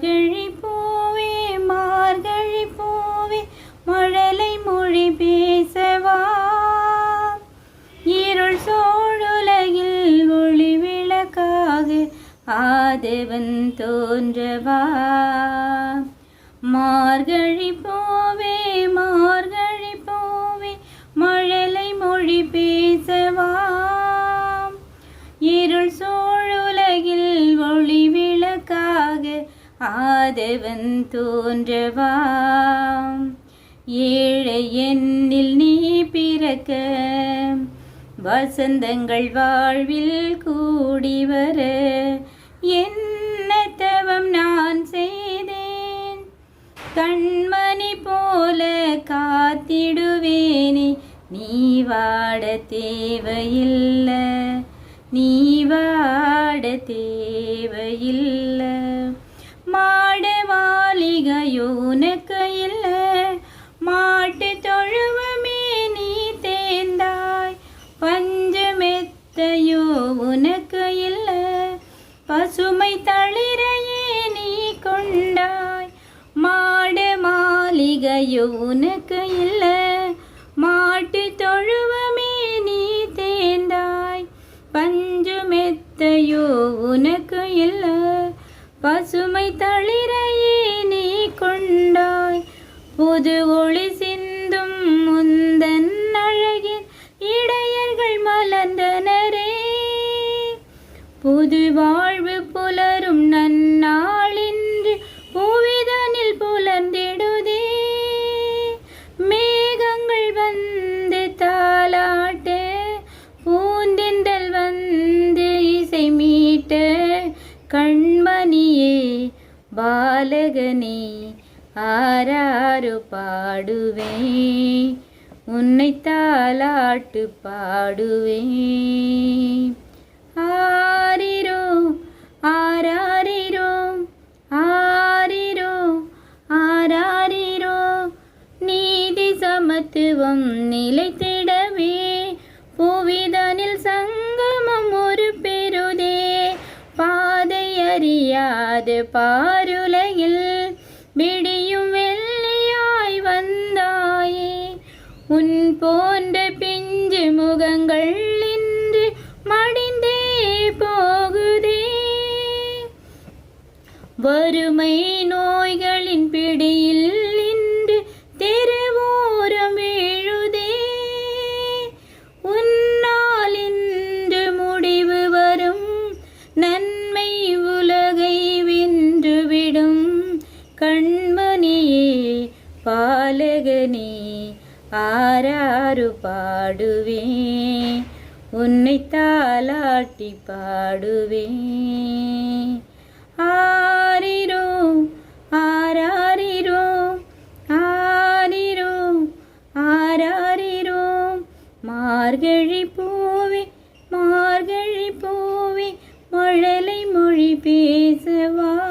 மார்கழி பூவே மார்கழி பூவே மழலை மொழி பேசவா. இருள் சோழுலகில் ஒளி விளக்காக ஆதவன் தோன்றவா. மார்கழி பூ ஆதவன் தோன்றவா? ஏழை எண்ணில் நீ பிறக்க வசந்தங்கள் வாழ்வில் கூடி வர என்ன தவம் நான் செய்தேன்? கண்மணி போல காத்திடுவேனே நீ வாட தேவையில்லை நீ வாட தேவையில்லை. மாளிகையோ உனக்கு இல்ல. மாட்டு தொழுவமே நீ தேர்ந்தாய். பஞ்சுமெத்தையோ உனக்கு இல்ல. பசுமை தளிரையே மணியே பாலகனே ஆராறு பாடுவேன் உன்னை தாலாட்டு பாடுவேன் ஆரிரோ ஆராரிரோ ஆரிரோ ஆராரிரோ நீதி சமத்துவம் நிலைத்திடவே புவிதனில் சங்க அறியாது பாருலையில் விடியும் வெள்ளியாய் வந்தாயே. உன் போன்ற பிஞ்சு முகங்கள் இன்று மடிந்தே போகுதே. வறுமை நோய்களின் பிடியில் ஆராரு பாடுவே உன்னை தாலாட்டி பாடுவே ஆரிரோ ஆராரிரோ ஆரிரோ ஆராரிரோ மார்கழி பூவே மார்கழி பூவே மழலை மொழி பேசவா.